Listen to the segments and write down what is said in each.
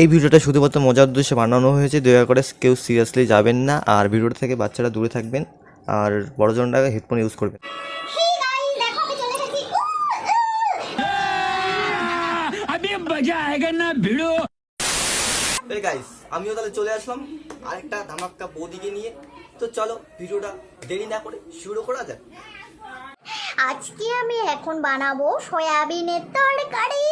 এই ভিডিওটা শুধুমাত্র মজার উদ্দেশ্যে বানানো হয়েছে। দয়া করে কেউ সিরিয়াসলি যাবেন না। আর ভিডিওটা থেকে বাচ্চারা দূরে থাকবেন। আর বড়জনরা হেডফোন ইউজ করবেন। গাইস আমিও তাহলে চলে আসলাম আরেকটা ধামাক্কা বৌদিকে নিয়ে। তো চলো ভিডিওটা দেরি না করে শুরু করা যাক। আজকে আমি এখন বানাবো সয়াবিনের তরকারি।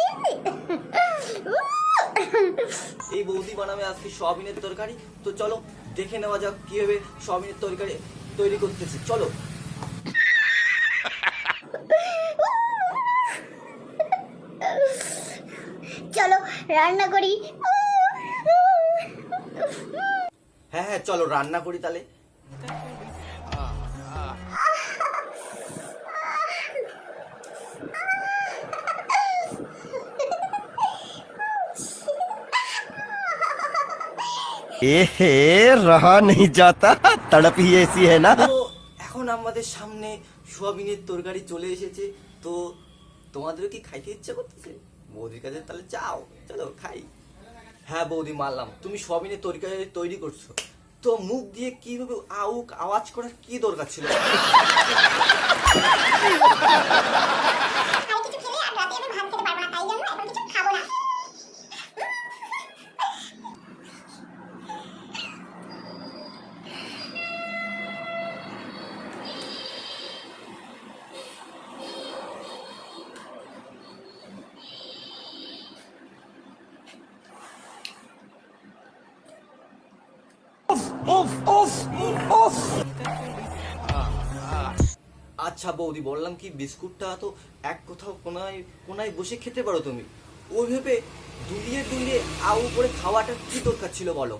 এই বৌদি বানাবে আজকে সয়াবিনের তরকারি। তো চলো দেখে নেওয়া যাক কীভাবে সয়াবিনের তরকারি তৈরি করতেছে। চলো। চলো রান্না করি। হ্যাঁ হ্যাঁ চলো রান্না করি তাহলে। এহে, রহা নেই যাতা। তড়প হি এসি হ্যায় না। এখন আমাদের সামনে সোয়াবিনের তরকারি চলে এসেছে। তো তোমাদেরও কি খাইতে ইচ্ছে করতেছে? বৌদির কাছে তাহলে চাও চলো খাই। হ্যাঁ বৌদি, মারলাম। তুমি সোয়াবিনের তরকারি তৈরি করছ। তো মুখ দিয়ে কীভাবে আউক, আওয়াজ করার কি দরকার ছিল? আচ্ছা বৌদি, বললাম কি, বিস্কুটটা তো এক কোথাও কোনায় কোনায় বসে খেতে পারো তুমি। ওইভাবে দুলিয়ে দুলিয়ে আউ করে খাওয়াটা কি দরকার ছিল বলো?